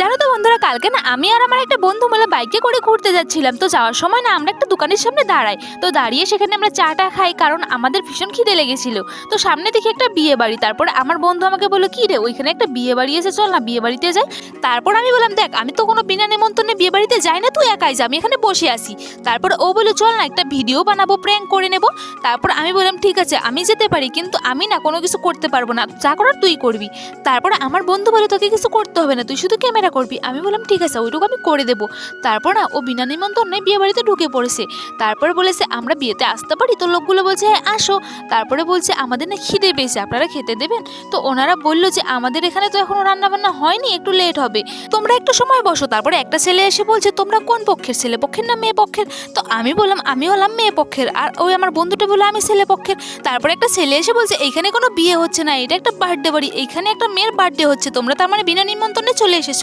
জানো তো বন্ধুরা, কালকে না আমি আর আমার একটা বন্ধু মিলে বাইকে করে ঘুরতে যাচ্ছিলাম। তো যাওয়ার সময় না আমরা একটা দোকানের সামনে দাঁড়াই। তো দাঁড়িয়ে সেখানে আমরা চাটা খাই কারণ আমাদের ভীষণ খিদে লেগেছিল। তো সামনে দেখি একটা বিয়ে বাড়ি। তারপরে আমার বন্ধু আমাকে বলল, কি রে, ওইখানে একটা বিয়ে বাড়ি এসে চল না, বিয়ে বাড়িতে যাই। তারপর আমি বললাম, দেখ, আমি তো কোনো বিনা নিমন্ত্রণে বিয়ে বাড়িতে যাই না, তুই একাই যা, আমি এখানে বসে আসি তারপর ও বলে চল না, একটা ভিডিও বানাবো প্র্যাঙ্ক করে নেব। তারপর আমি বললাম, ঠিক আছে, আমি যেতে পারি, কিন্তু আমি না কোনো কিছু করতে পারব না। যা করার তুই করবি। তারপর আমার বন্ধু বলে তোকে কিছু করতে হবে না, তুই শুধু ক্যামেরা করবি। আমি বললাম, ঠিক আছে, ওইটুকু আমি করে দেবো। তারপর না, ও বিনা নিমন্ত্রণে বিয়ে বাড়িতে ঢুকে পড়েছে। তারপরে বলেছে, আমরা বিয়েতে আসতে পারি? তো লোকগুলো বলছে হ্যাঁ আসো। তারপরে বলছে, আমাদের না খিদে পেয়েছে, আপনারা খেতে দেবেন? তো ওনারা বলল যে, আমাদের এখানে তো এখনও রান্না বান্না হয়নি, একটু লেট হবে। তোমরা একটু সময় বসো। তারপরে একটা ছেলে এসে বলছে, তোমরা কোন পক্ষের, ছেলে পক্ষের না মেয়ে পক্ষের? তো আমি বললাম, আমি হলাম মেয়ে পক্ষের। আর ওই আমার বন্ধুটা বলল, আমি ছেলে পক্ষের। তারপরে একটা ছেলে এসে বলছে এইখানে কোনো বিয়ে হচ্ছে না, এটা একটা বার্থডে বাড়ি এইখানে একটা মেয়ের বার্থডে হচ্ছে, তোমরা তার মানে বিনা নিমন্ত্রণে চলে এসেছ।